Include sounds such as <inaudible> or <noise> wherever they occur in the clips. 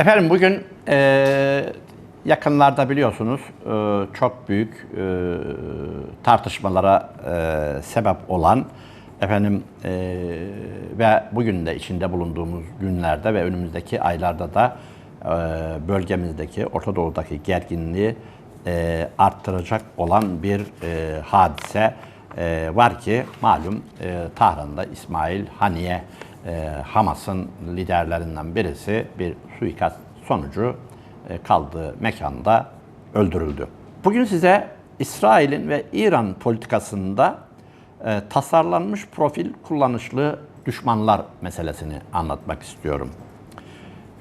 Efendim bugün e, yakınlarda biliyorsunuz e, çok büyük e, tartışmalara e, sebep olan efendim e, ve bugün de içinde bulunduğumuz günlerde ve önümüzdeki aylarda da e, bölgemizdeki Orta Doğu'daki gerginliği e, arttıracak olan bir e, hadise e, var ki malum e, Tahran'da İsmail Haniye e, Hamas'ın liderlerinden birisi bir suikast sonucu e, kaldığı mekanda öldürüldü. Bugün size İsrail'in ve İran politikasında e, tasarlanmış profil kullanışlı düşmanlar meselesini anlatmak istiyorum.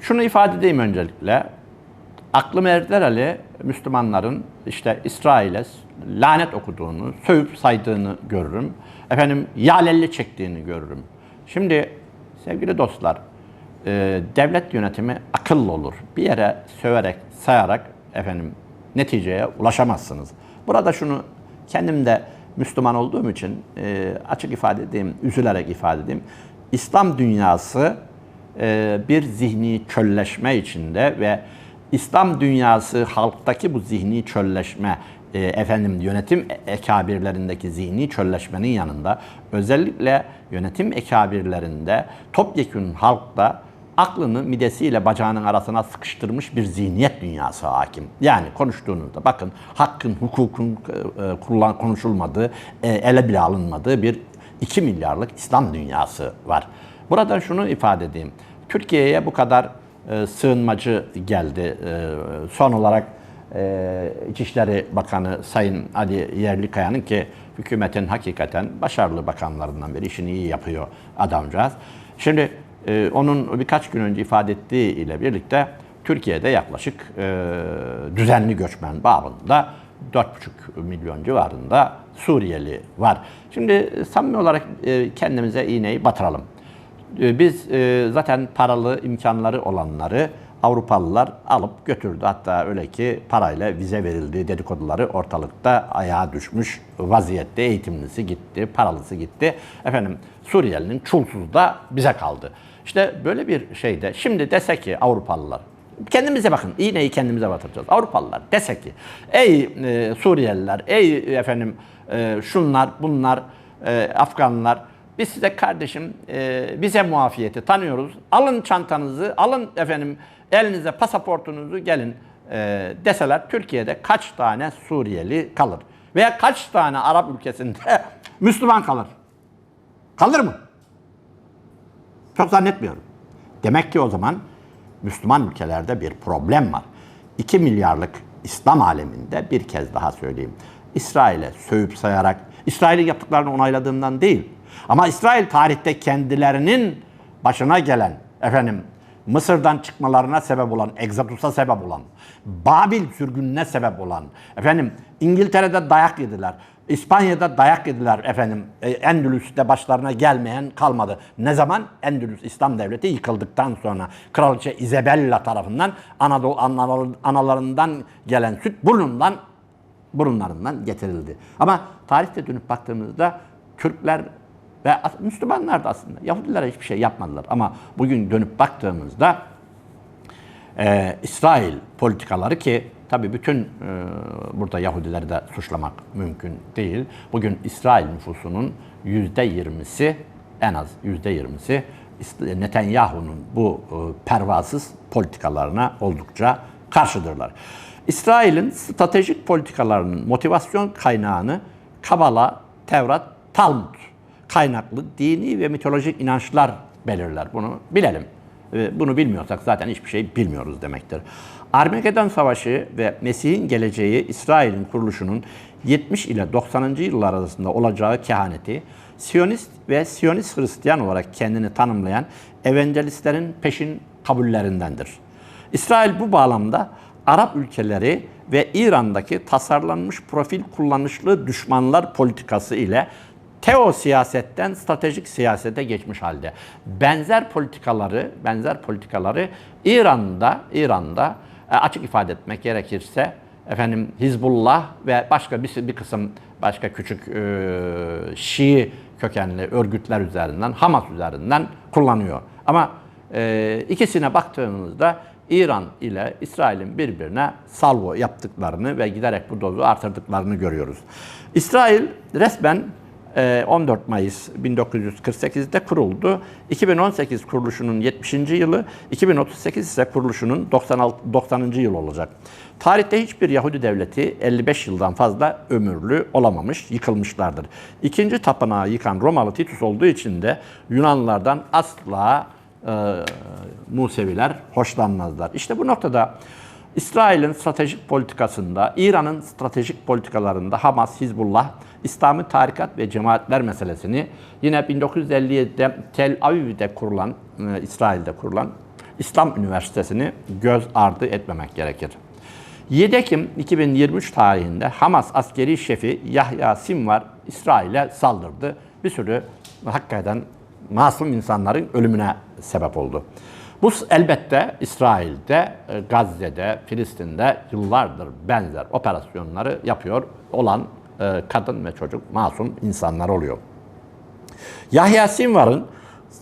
Şunu ifade edeyim öncelikle. Aklım erdireli Müslümanların işte İsrail'e lanet okuduğunu, sövüp saydığını görürüm. Efendim yalelli çektiğini görürüm. Şimdi sevgili dostlar, e, devlet yönetimi akıllı olur. Bir yere söverek, sayarak efendim neticeye ulaşamazsınız. Burada şunu kendim de Müslüman olduğum için e, açık ifade edeyim, üzülerek ifade edeyim. İslam dünyası e, bir zihni çölleşme içinde ve İslam dünyası halktaki bu zihni çölleşme, e, efendim yönetim ekabirlerindeki zihni çölleşmenin yanında özellikle yönetim ekabirlerinde topyekun halkta aklını midesiyle bacağının arasına sıkıştırmış bir zihniyet dünyası hakim. Yani konuştuğunuzda bakın hakkın, hukukun e, kullan, konuşulmadığı, e, ele bile alınmadığı bir 2 milyarlık İslam dünyası var. Buradan şunu ifade edeyim. Türkiye'ye bu kadar e, sığınmacı geldi. E, son olarak e, İçişleri Bakanı Sayın Ali Yerlikaya'nın ki hükümetin hakikaten başarılı bakanlarından biri işini iyi yapıyor adamcağız. Şimdi e, onun birkaç gün önce ifade ettiği ile birlikte Türkiye'de yaklaşık e, düzenli göçmen babında 4,5 milyon civarında Suriyeli var. Şimdi samimi olarak e, kendimize iğneyi batıralım. Biz zaten paralı imkanları olanları Avrupalılar alıp götürdü. Hatta öyle ki parayla vize verildi dedikoduları ortalıkta ayağa düşmüş vaziyette. Eğitimlisi gitti, paralısı gitti. Efendim Suriyelinin çulsuzu da bize kaldı. İşte böyle bir şeyde şimdi dese ki Avrupalılar kendimize bakın iğneyi kendimize batıracağız. Avrupalılar dese ki ey e, Suriyeliler, ey efendim e, şunlar bunlar e, Afganlar biz size kardeşim e, bize muafiyeti tanıyoruz. Alın çantanızı, alın efendim elinize pasaportunuzu gelin e, deseler Türkiye'de kaç tane Suriyeli kalır? Veya kaç tane Arap ülkesinde <laughs> Müslüman kalır? Kalır mı? Çok zannetmiyorum. Demek ki o zaman Müslüman ülkelerde bir problem var. 2 milyarlık İslam aleminde bir kez daha söyleyeyim. İsrail'e sövüp sayarak, İsrail'in yaptıklarını onayladığımdan değil. Ama İsrail tarihte kendilerinin başına gelen, efendim Mısır'dan çıkmalarına sebep olan, egzodusa sebep olan, Babil sürgününe sebep olan, efendim İngiltere'de dayak yediler. İspanya'da dayak yediler efendim. E, Endülüs'te başlarına gelmeyen kalmadı. Ne zaman? Endülüs İslam Devleti yıkıldıktan sonra Kraliçe Isabella tarafından Anadolu analar- analarından gelen süt burnundan burunlarından getirildi. Ama tarihte dönüp baktığımızda Türkler ve Müslümanlar da aslında Yahudilere hiçbir şey yapmadılar. Ama bugün dönüp baktığımızda e, İsrail politikaları ki tabii bütün e, burada Yahudileri de suçlamak mümkün değil. Bugün İsrail nüfusunun yüzde yirmisi en az yüzde yirmisi İs- Netanyahu'nun bu e, pervasız politikalarına oldukça karşıdırlar. İsrail'in stratejik politikalarının motivasyon kaynağını Kabala, Tevrat, Talmud kaynaklı dini ve mitolojik inançlar belirler. Bunu bilelim. E, Bunu bilmiyorsak zaten hiçbir şey bilmiyoruz demektir. Armageddon Savaşı ve Mesih'in geleceği İsrail'in kuruluşunun 70 ile 90. yıllar arasında olacağı kehaneti Siyonist ve Siyonist Hristiyan olarak kendini tanımlayan evangelistlerin peşin kabullerindendir. İsrail bu bağlamda Arap ülkeleri ve İran'daki tasarlanmış profil kullanışlı düşmanlar politikası ile teo siyasetten stratejik siyasete geçmiş halde. Benzer politikaları, benzer politikaları İran'da, İran'da e, açık ifade etmek gerekirse efendim Hizbullah ve başka bir, bir kısım başka küçük e, Şii kökenli örgütler üzerinden, Hamas üzerinden kullanıyor. Ama e, ikisine baktığımızda İran ile İsrail'in birbirine salvo yaptıklarını ve giderek bu dozu artırdıklarını görüyoruz. İsrail resmen 14 Mayıs 1948'de kuruldu. 2018 kuruluşunun 70. yılı, 2038 ise kuruluşunun 96, 90. yıl olacak. Tarihte hiçbir Yahudi devleti 55 yıldan fazla ömürlü olamamış, yıkılmışlardır. İkinci tapınağı yıkan Romalı Titus olduğu için de Yunanlılardan asla e, Museviler hoşlanmazlar. İşte bu noktada İsrail'in stratejik politikasında, İran'ın stratejik politikalarında Hamas, Hizbullah, İslami tarikat ve cemaatler meselesini yine 1957'de Tel Aviv'de kurulan, e, İsrail'de kurulan İslam Üniversitesi'ni göz ardı etmemek gerekir. 7 Ekim 2023 tarihinde Hamas askeri şefi Yahya Sinvar İsrail'e saldırdı. Bir sürü hakikaten masum insanların ölümüne sebep oldu. Bu elbette İsrail'de, e, Gazze'de, Filistin'de yıllardır benzer operasyonları yapıyor olan e, kadın ve çocuk masum insanlar oluyor. Yahya Sinvar'ın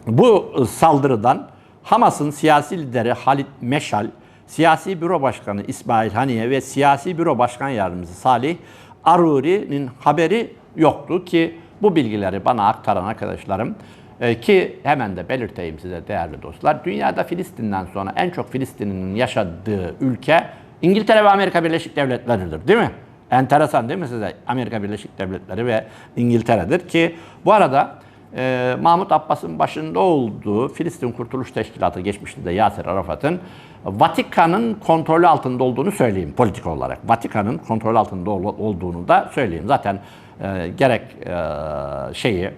bu saldırıdan Hamas'ın siyasi lideri Halit Meşal, siyasi büro başkanı İsmail Haniye ve siyasi büro başkan yardımcısı Salih Aruri'nin haberi yoktu ki bu bilgileri bana aktaran arkadaşlarım e, ki hemen de belirteyim size değerli dostlar. Dünyada Filistin'den sonra en çok Filistin'in yaşadığı ülke İngiltere ve Amerika Birleşik Devletleri'dir değil mi? Enteresan değil mi size? Amerika Birleşik Devletleri ve İngiltere'dir ki bu arada e, Mahmut Abbas'ın başında olduğu Filistin Kurtuluş Teşkilatı geçmişte de Yasir Arafat'ın Vatikan'ın kontrolü altında olduğunu söyleyeyim politik olarak. Vatikan'ın kontrolü altında ol- olduğunu da söyleyeyim. Zaten e, gerek e, şeyi ee,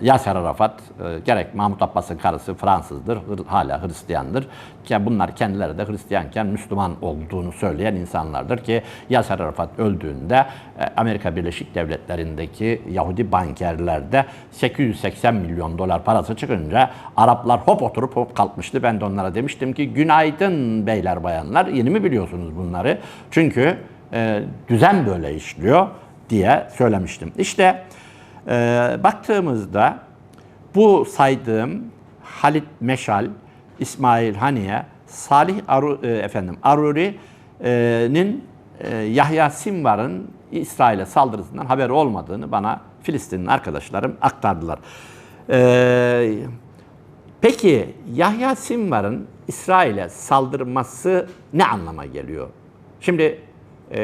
Yasser Arafat e, gerek Mahmut Abbas'ın karısı Fransızdır, hala Hristiyandır. Bunlar kendileri de Hristiyanken Müslüman olduğunu söyleyen insanlardır ki Yasser Arafat öldüğünde e, Amerika Birleşik Devletleri'ndeki Yahudi bankerlerde 880 milyon dolar parası çıkınca Araplar hop oturup hop kalkmıştı. Ben de onlara demiştim ki günaydın beyler bayanlar yeni mi biliyorsunuz bunları? Çünkü e, düzen böyle işliyor diye söylemiştim. İşte ee, baktığımızda bu saydığım Halit Meşal, İsmail Haniye, Salih Aru, e, efendim Aruri'nin e, Yahya Sinvar'ın İsrail'e saldırısından haberi olmadığını bana Filistinli arkadaşlarım aktardılar. Ee, peki Yahya Sinvar'ın İsrail'e saldırması ne anlama geliyor? Şimdi e,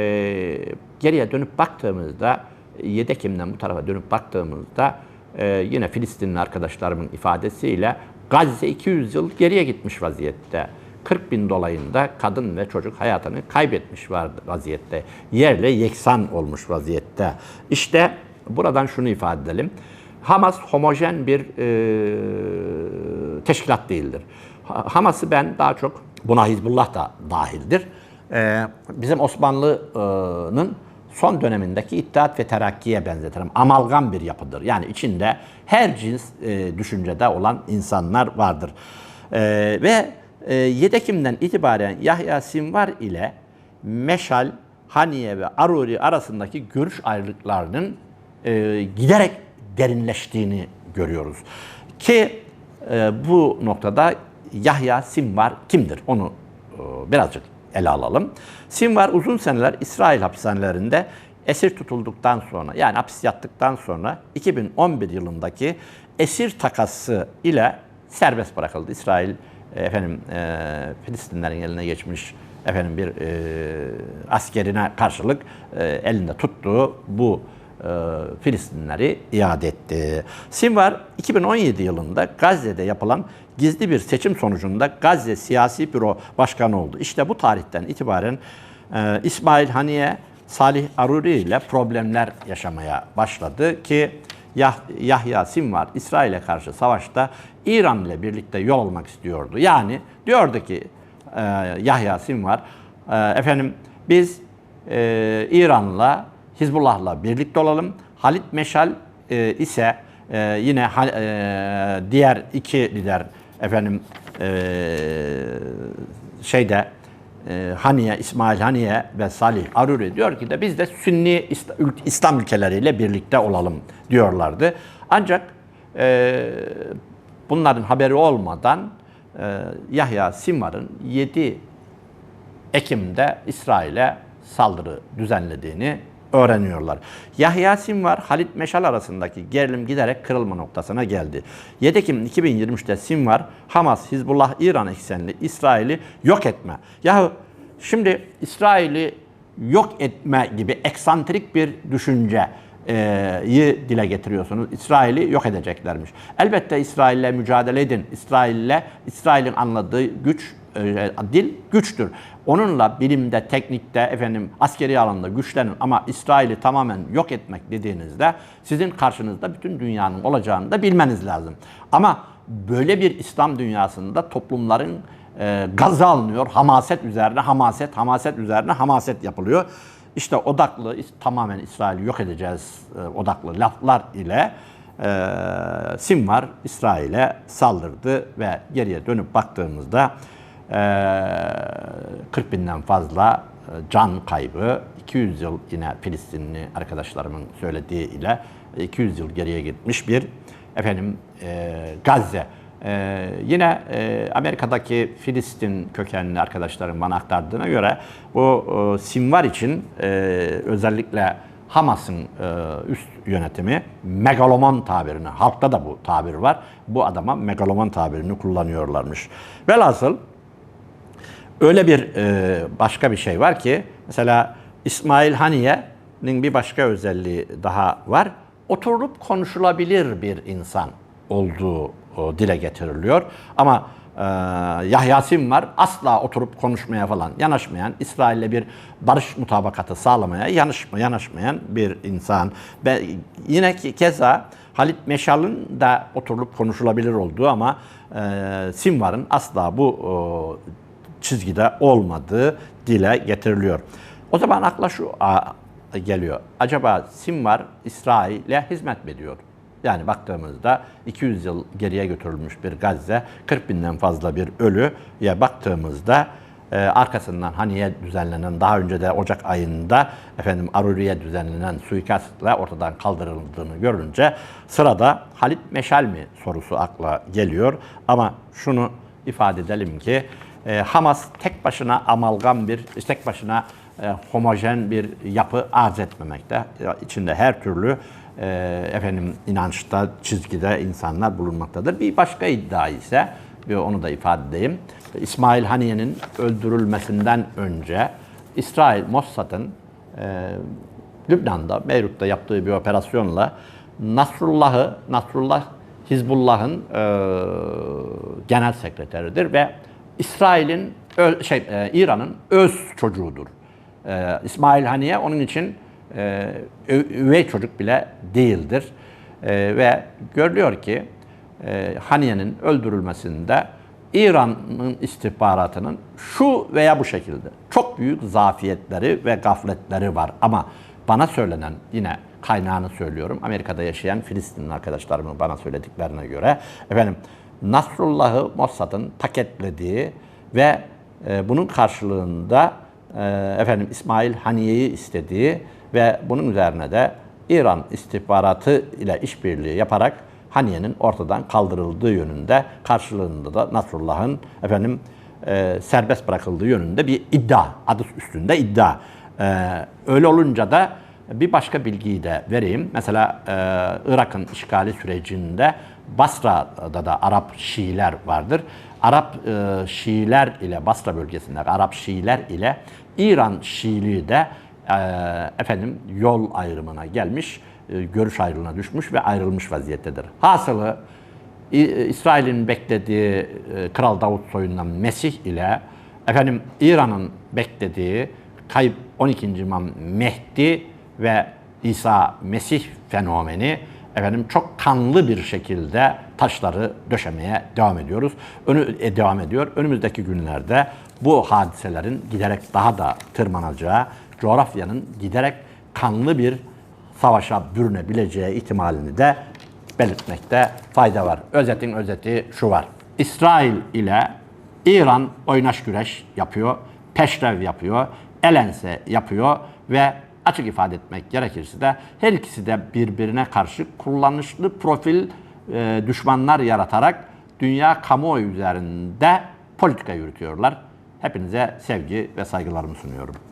geriye dönüp baktığımızda 7 Ekim'den bu tarafa dönüp baktığımızda e, yine Filistinli arkadaşlarımın ifadesiyle Gazze 200 yıl geriye gitmiş vaziyette. 40 bin dolayında kadın ve çocuk hayatını kaybetmiş vaziyette. Yerle yeksan olmuş vaziyette. İşte buradan şunu ifade edelim. Hamas homojen bir e, teşkilat değildir. Ha- Hamas'ı ben daha çok, buna Hizbullah da dahildir. E, bizim Osmanlı'nın son dönemindeki İttihat ve Terakki'ye benzetirim. Amalgam bir yapıdır. Yani içinde her cins e, düşüncede olan insanlar vardır. E, ve e, 7 Ekim'den itibaren Yahya Sinvar ile Meşal, Haniye ve Aruri arasındaki görüş ayrılıklarının e, giderek derinleştiğini görüyoruz. Ki e, bu noktada Yahya Sinvar kimdir? Onu e, birazcık ele alalım. Sinvar uzun seneler İsrail hapishanelerinde esir tutulduktan sonra yani hapis yattıktan sonra 2011 yılındaki esir takası ile serbest bırakıldı. İsrail e, efendim e, Filistinlerin eline geçmiş efendim bir e, askerine karşılık e, elinde tuttuğu bu Filistinleri iade etti. Sinvar 2017 yılında Gazze'de yapılan gizli bir seçim sonucunda Gazze Siyasi Büro Başkanı oldu. İşte bu tarihten itibaren e, İsmail Haniye, Salih Aruri ile problemler yaşamaya başladı ki Yah- Yahya Sinvar İsrail'e karşı savaşta İran ile birlikte yol almak istiyordu. Yani diyordu ki e, Yahya Sinvar e, efendim biz e, İran'la Hizbullah'la birlikte olalım. Halit Meşal e, ise e, yine e, diğer iki lider efendim e, şeyde e, Haniye, İsmail Haniye ve Salih Aruri diyor ki de biz de Sünni İslam ülkeleriyle birlikte olalım diyorlardı. Ancak e, bunların haberi olmadan e, Yahya Sinvar'ın 7 Ekim'de İsrail'e saldırı düzenlediğini öğreniyorlar. Yahya Sinvar, Halit Meşal arasındaki gerilim giderek kırılma noktasına geldi. 7 Ekim 2023'te Sinvar, Hamas, Hizbullah, İran eksenli İsrail'i yok etme. Yahu şimdi İsrail'i yok etme gibi eksantrik bir düşünce yi dile getiriyorsunuz. İsrail'i yok edeceklermiş. Elbette İsrail'le mücadele edin. İsrail'le İsrail'in anladığı güç e, dil güçtür. Onunla bilimde, teknikte, efendim askeri alanda güçlenin ama İsrail'i tamamen yok etmek dediğinizde sizin karşınızda bütün dünyanın olacağını da bilmeniz lazım. Ama böyle bir İslam dünyasında toplumların e, gazı alınıyor. Hamaset üzerine hamaset, hamaset üzerine hamaset yapılıyor. İşte odaklı tamamen İsrail'i yok edeceğiz e, odaklı laflar ile e, Simvar İsrail'e saldırdı ve geriye dönüp baktığımızda e, 40 binden fazla e, can kaybı, 200 yıl yine Filistinli arkadaşlarımın söylediği ile 200 yıl geriye gitmiş bir efendim e, Gazze. Ee, yine e, Amerika'daki Filistin kökenli arkadaşlarım bana aktardığına göre bu e, Sinvar için e, özellikle Hamas'ın e, üst yönetimi megaloman tabirini, halkta da bu tabir var. Bu adama megaloman tabirini kullanıyorlarmış. Velhasıl öyle bir e, başka bir şey var ki mesela İsmail Haniye'nin bir başka özelliği daha var. Oturup konuşulabilir bir insan olduğu o, dile getiriliyor. Ama e, Yahya Sinvar asla oturup konuşmaya falan yanaşmayan, İsrail'le bir barış mutabakatı sağlamaya yanaşma, yanaşmayan bir insan. Ve yine ki keza Halit Meşal'ın da oturup konuşulabilir olduğu ama e, Sinvar'ın asla bu çizgide olmadığı dile getiriliyor. O zaman akla şu geliyor. Acaba Sinvar İsrail'e hizmet mi ediyor? Yani baktığımızda 200 yıl geriye götürülmüş bir Gazze, 40 binden fazla bir ölüye baktığımızda e, arkasından Haniye düzenlenen daha önce de Ocak ayında efendim Aruriye düzenlenen suikastla ortadan kaldırıldığını görünce sırada Halit Meşal mi sorusu akla geliyor. Ama şunu ifade edelim ki e, Hamas tek başına amalgam bir, tek başına e, homojen bir yapı arz etmemekte. İçinde her türlü e, efendim inançta, çizgide insanlar bulunmaktadır. Bir başka iddia ise, bir onu da ifade edeyim. İsmail Haniye'nin öldürülmesinden önce İsrail Mossad'ın e, Lübnan'da, Beyrut'ta yaptığı bir operasyonla Nasrullah'ı, Nasrullah Hizbullah'ın e, genel sekreteridir ve İsrail'in şey e, İran'ın öz çocuğudur. E, İsmail Haniye onun için e, üvey çocuk bile değildir. E, ve görülüyor ki Haniye'nin öldürülmesinde İran'ın istihbaratının şu veya bu şekilde çok büyük zafiyetleri ve gafletleri var. Ama bana söylenen yine kaynağını söylüyorum. Amerika'da yaşayan Filistinli arkadaşlarımın bana söylediklerine göre efendim Nasrullah'ı Mossad'ın paketlediği ve e, bunun karşılığında e, efendim İsmail Haniye'yi istediği ve bunun üzerine de İran istihbaratı ile işbirliği yaparak Haniye'nin ortadan kaldırıldığı yönünde karşılığında da Nasrullah'ın efendim e, serbest bırakıldığı yönünde bir iddia, adı üstünde iddia. E, öyle olunca da bir başka bilgiyi de vereyim. Mesela e, Irak'ın işgali sürecinde Basra'da da Arap Şiiler vardır. Arap e, Şiiler ile Basra bölgesinde Arap Şiiler ile İran Şiiliği de e, efendim yol ayrımına gelmiş, e, görüş ayrılığına düşmüş ve ayrılmış vaziyettedir. Hasılı İsrail'in beklediği e, Kral Davut soyundan Mesih ile efendim İran'ın beklediği kayıp 12. İmam Mehdi ve İsa Mesih fenomeni efendim çok kanlı bir şekilde taşları döşemeye devam ediyoruz. Önü e, devam ediyor. Önümüzdeki günlerde bu hadiselerin giderek daha da tırmanacağı, coğrafyanın giderek kanlı bir savaşa bürünebileceği ihtimalini de belirtmekte fayda var. Özetin özeti şu var. İsrail ile İran oynaş güreş yapıyor, peşrev yapıyor, elense yapıyor ve açık ifade etmek gerekirse de her ikisi de birbirine karşı kullanışlı profil e, düşmanlar yaratarak dünya kamuoyu üzerinde politika yürütüyorlar. Hepinize sevgi ve saygılarımı sunuyorum.